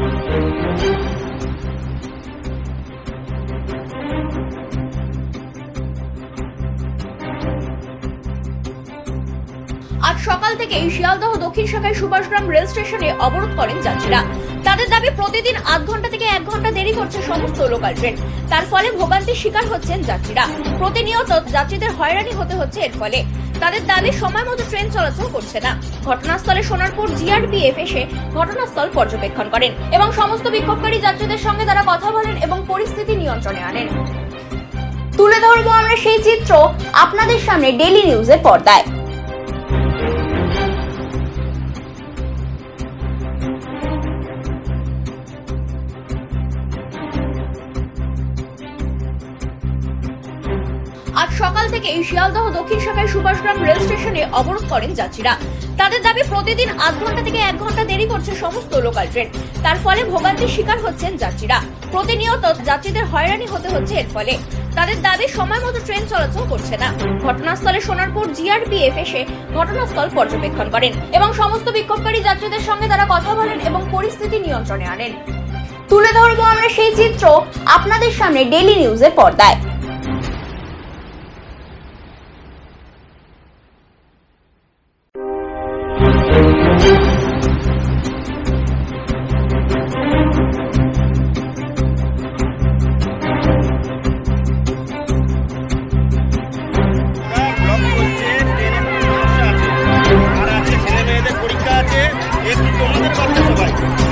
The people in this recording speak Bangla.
আজ সকাল থেকেই শিয়ালদহ দক্ষিণ শাখায় সুভাষগ্রাম রেল স্টেশনে অবরোধ করেন যাত্রীরা। তাদের দাবি, প্রতিদিন আধ ঘণ্টা থেকে এক ঘণ্টা দেরি করছে সমস্ত লোকাল ট্রেন তার ফলে ভোগান্তির শিকার হচ্ছেন যাত্রীরা। প্রতিনিয়ত যাত্রীদের হয়রানি হতে হচ্ছে এর ফলে। তাদের দাবি সময় মতো ট্রেন চলাচল করছে না। ঘটনাস্থলে সোনারপুর জিআরপিএফ এসে ঘটনাস্থল পর্যবেক্ষণ করেন এবং সমস্ত বিক্ষোভকারী যাত্রীদের সঙ্গে তারা কথা বলেন এবং পরিস্থিতি নিয়ন্ত্রণে আনেন। তুলে ধরবো আমরা সেই চিত্র আপনাদের সামনে ডেলি নিউজের পর্দায়। সকাল থেকে শিয়ালদহ দক্ষিণ শাখায় সুভাষগ্রাম রেল স্টেশনে অবরোধ করেন যাত্রীরা। তাদের দাবি, প্রতিদিন আধ ঘণ্টা থেকে এক ঘণ্টা দেরি করছে সমস্ত লোকাল ট্রেন। তার ফলে ভোগান্তির শিকার হচ্ছেন যাত্রীরা। প্রতিনিয়ত যাত্রীদের হয়রানি হতে হচ্ছে এর ফলে। তাদের দাবি সময় মতো ট্রেন চলাচল করছে না। ঘটনাস্থলে সোনারপুর জিআরপিএফ এসে ঘটনাস্থল পর্যবেক্ষণ করেন এবং সমস্ত বিক্ষোভকারী যাত্রীদের সঙ্গে তারা কথা বলেন এবং পরিস্থিতি নিয়ন্ত্রণে আনেন। তুলে ধরবো আমরা সেই চিত্র আপনাদের সামনে ডেলি নিউজের পর্দায়। আর আছে ছেলে মেয়েদের পরীক্ষা আছে একটু তোমাদের বাচ্চা